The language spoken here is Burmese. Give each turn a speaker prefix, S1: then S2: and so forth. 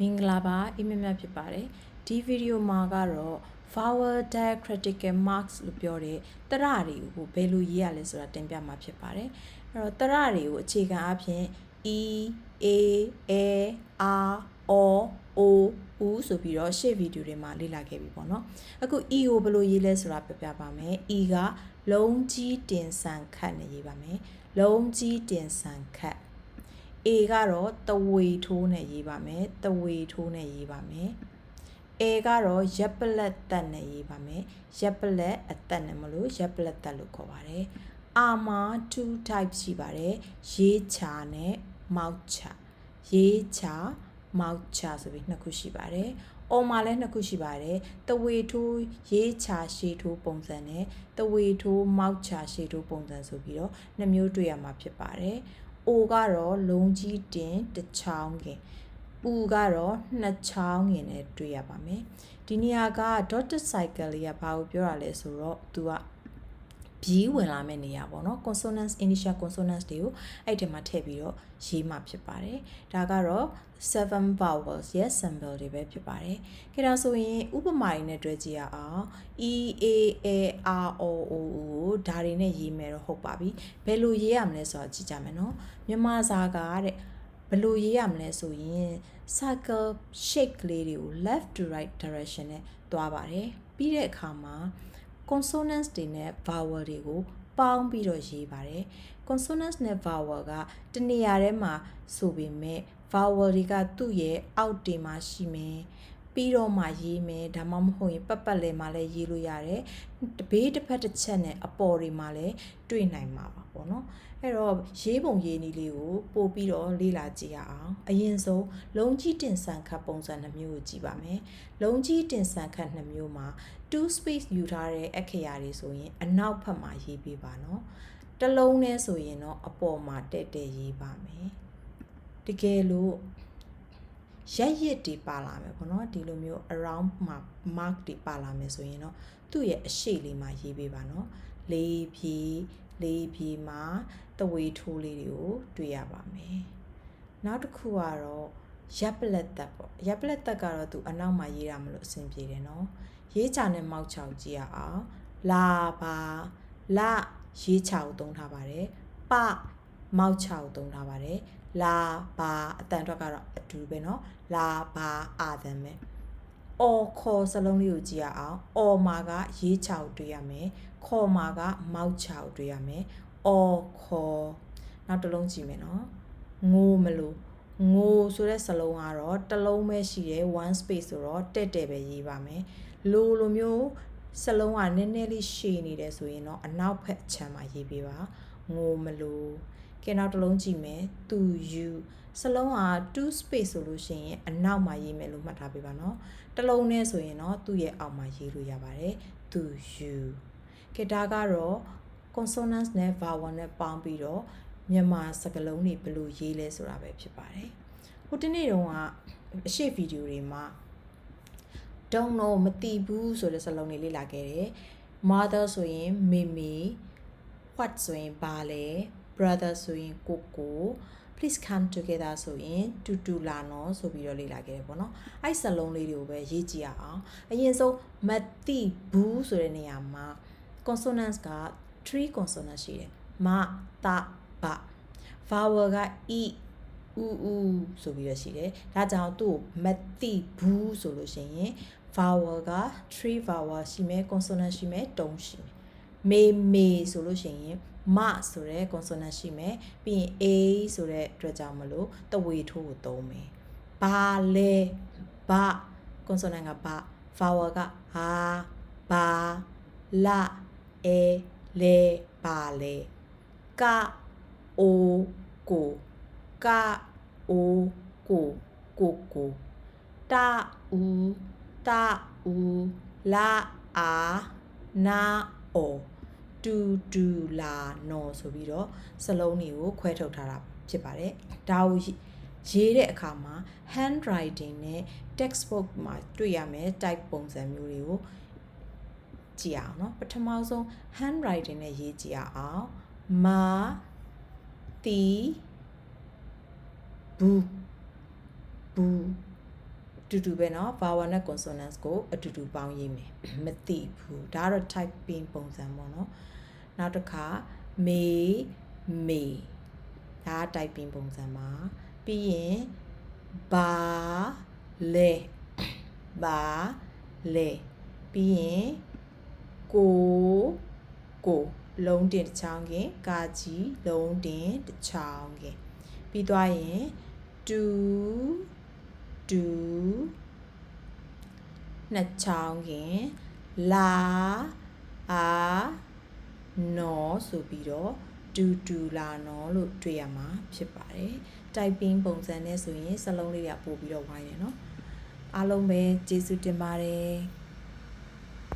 S1: မင်္ဂလာပါအင်မမြတ်ဖြစ်ပါတယ်ဒီဗီဒီယိုမှာကတော့ vowel diacritical marks လို့ပြောတဲ့တရတွေကိုဘယ်လိုရေးရလဲဆိုတာတင်ပြမှာဖြစ်ပါတယ်အဲ့တော့တရတွေကိုအခြေခံအဖြစ် e a a r o o u ဆိုပြီးတော့ရှေ့ဗီဒီယိုတွေမှာလေ့လာခဲ့ပြီပေါ့နော်အခု e ကိုဘယ်လိုရေးလဲဆိုတာပြပြပါမယ် e ကလုံးကြီးတင်ဆန်ခတ်နဲ့ရေးပါမယ်လုံးကြီးတင်ဆန်ခတ် A ကတော့တဝေထိုးနဲ့ရေးပါမယ်တဝေထိုးနဲ့ရေးပါမယ် A ကတော့ရက်ပလက်တက်နဲ့ရေးပါမယ်ရက်ပလက်အသက်နဲ့မလို့ရက်ပလက်တက်လို့ခေါ်ပါတယ်အာမှာ2 type ရှိပါတယ်ရေးချာနဲ့မောက်ချာရေးချာမောက်ချာဆိုပြီးနှစ်ခုရှိပါတယ်အော်မှာလည်းနှစ်ခုရှိပါတယ်တဝေထိုးရေးချာရှေးထိုးပုံစံနဲ့တဝေထိုးမောက်ချာရှေးထိုးပုံစံဆိုပြီးတော့နှစ်မျိုးတွေ့ရမှာဖြစ်ပါတယ် O ကတော့လုံးကြီးတင်တစ်ချောင်းခင် U ကတော့နှစ်ချောင်းခင်နဲ့တွေ့ရပါမယ်ဒီနေရာက dotted cycle လေးကဘာကိုပြောတာလဲဆိုတော့သူက ဘီးဝင်လာမယ့်နေရာပေါ့နော် consonants initial consonants တွေကိုအဲ့ဒီမှာထည့်ပြီးတော့ရေးမှဖြစ်ပါတယ်ဒါကတော့7 vowels yes symbol တွေပဲဖြစ်ပါတယ်ခေဒါဆိုရင်ဥပမာတွေနဲ့တွေ့ကြည့်ရအောင် e a a r o o u ကိုဒါတွေနဲ့ရေးမယ်တော့ဟုတ်ပါပြီဘယ်လိုရေးရမလဲဆိုတော့ကြည့်ကြမယ်နော်မြန်မာစာကတဲ့ဘယ်လိုရေးရမလဲဆိုရင် circle shape ကလေးတွေကို left to right direction နဲ့သွားပါတယ်ပြီးတဲ့အခါမှာ consonants တွေနဲ့ vowel တွေကိုပေါင်းပြီးတော့ရေးပါတယ် consonants နဲ့ vowel ကတနေရာထဲမှာဆိုပေမဲ့ vowel တွေကသူ့ရဲ့အောက်တင်မှာရှိမယ် ပြီးတော့မှရေးမယ်ဒါမှမဟုတ်ရင်ပတ်ပတ်လည်မှာလည်းရေးလို့ရတယ်တဘေးတစ်ဖက်တစ်ချက်နဲ့အပေါ်တွေမှာလည်းတွေ့နိုင်မှာပါပေါ့နော်အဲ့တော့ရေးပုံရေးနည်းလေးကိုပို့ပြီးတော့လေ့လာကြည့်ရအောင်အရင်ဆုံးလုံးကြီးတင်ဆန်ခတ်ပုံစံနှမျိုးကိုကြည့်ပါမယ်လုံးကြီးတင်ဆန်ခတ်နှမျိုးမှာ2 space ယူထားတဲ့အခရာတွေဆိုရင် အနောက်ဘက်မှာရေးပေးပါနော်တလုံးနဲ့ဆိုရင်တော့အပေါ်မှာတဲ့တဲ့ရေးပါမယ်တကယ်လို့ ရက်ရစ်တွေပါလာမယ်ပေါ့နော်ဒီလိုမျိုး around မှာ mark တွေပါလာမယ်ဆိုရင်တော့သူ့ရဲ့အရှိလေးမှာရေးပေးပါနော်လေးဖြီးလေးဖြီးမှာတဝေထိုးလေးတွေကိုတွေ့ရပါမယ်နောက်တစ်ခုကတော့ရပ်ပလက်သက်ပေါ့ရပ်ပလက်သက်ကတော့သူအနောက်မှာရေးရမလို့အဆင်ပြေတယ်နော်ရေးချာနဲ့မောက်ချောက်ကြည့်ရအောင်လာပါလရေးချာကိုသုံးထားပါတယ်ပမောက်ချောက်သုံးထားပါတယ် လာပါအတန်အတွက်ကတော့အတူပဲเนาะလာပါအာသံပဲအော်ခေါ်စလုံးလေးကိုကြည့်ရအောင်အော်မာကရေးချောက်တွေ့ရမယ်ခေါ်မာကမောက်ချောက်တွေ့ရမယ်အော်ခေါ်နောက်တစ်လုံးကြည့်မယ်เนาะငိုမလို့ငိုဆိုတဲ့စလုံးကတော့တစ်လုံးပဲရှိတယ် one space ဆိုတော့တက်တယ်ပဲရေးပါမယ်လိုလိုမျိုးစလုံးကနည်းနည်းလေးရှည်နေတယ်ဆိုရင်တော့အနောက်ဘက်အချမ်းမှာရေးပေးပါငိုမလို့ ကဲနောက်တစ်လုံးကြည့်မယ်သူ you စလုံးက2 space ဆိုလို့ရှိရင်အနောက်မှာရေးမယ်လို့မှတ်ထားပေးပါနော်တစ်လုံးနဲ့ဆိုရင်တော့သူ့ရဲ့အောက်မှာရေးလို့ရပါတယ်သူ you ကဲဒါကတော့ consonants နဲ့ vowel နဲ့ပေါင်းပြီးတော့မြန်မာစကားလုံးတွေဘယ်လိုရေးလဲဆိုတာပဲဖြစ်ပါတယ်ဟိုတနေ့တုန်းကအရှိဗီဒီယိုတွေမှာ don't know မသိဘူးဆိုတဲ့စလုံးလေးလေ့လာခဲ့တယ် mother ဆိုရင်မေမေ what ဆိုရင်ဘာလဲ brother ဆိုရင်ကိုကို please come together ဆိုရင်တူတူလာနော်ဆိုပြီးတော့လေ့လာခဲ့တယ်ပေါ့နော်အဲ့စလုံးလေးတွေကိုပဲရေးကြည့်ရအောင်အရင်ဆုံးမသိဘူးဆိုတဲ့နေရာမှာ consonants က3 consonants ရှိတယ်မတဘ vowel က e ဥဥဆိုပြီးတော့ရှိတယ်ဒါကြောင့်သူ့ကိုမသိဘူးဆိုလို့ရှိရင် vowel က3 vowel ရှိမယ် consonant ရှိမယ်တုံးရှိမယ်မေမေဆိုလို့ရှိရင် မဆိုတဲ့ consonant ရှိမယ်ပြီးရင် a ဆိုတဲ့အတွက်ကြောင့်မလို့တဝေထိုးကိုသုံးမယ်ဘာလဲဘာ consonant ကဘာ vowel ကဟာဘာလာအဲလေဘာလဲကအိုကိုကအိုကိုကိုကိုတာဦးတာဦးလာအာနာအော တူတူလာနော်ဆိုပြီးတော့စလုံးတွေကိုခွဲထုတ်ထားတာဖြစ်ပါတယ်ဒါကိုရေးတဲ့အခါမှာ handwriting နဲ့ textbook မှာတွေ့ရမယ် type ပုံစံမျိုးတွေကိုကြည့်အောင်เนาะပထမဆုံး handwriting နဲ့ရေးကြည့်အောင်မာတီဘူးဘူး တူတူပဲเนาะ vowel နဲ့ consonants ကိုအတူတူပေါင်းရေးမယ်မသိဘူးဒါကတော့ typing ပုံစံပေါ့เนาะ နောက်တစ်ခါမေမေဒါက typing ပုံစံပါပြီးရင်ဘာလေဘာလေပြီးရင်ကိုကိုလုံးတင်တစ်ချောင်းကင်ကာကြီးလုံးတင်တစ်ချောင်းကင်ပြီးသွားရင်တူတူနှစ်ချောင်းကင်လာအာ နော်ဆိုပြီးတော့တူတူလာနော်လို့တွေ့ရမှာဖြစ်ပါတယ်။ typing ပုံစံနဲ့ဆိုရင်စလုံးလေးကပို့ပြီးတော့ဝိုင်းတယ်နော်။အားလုံးပဲကျေးဇူးတင်ပါတယ်။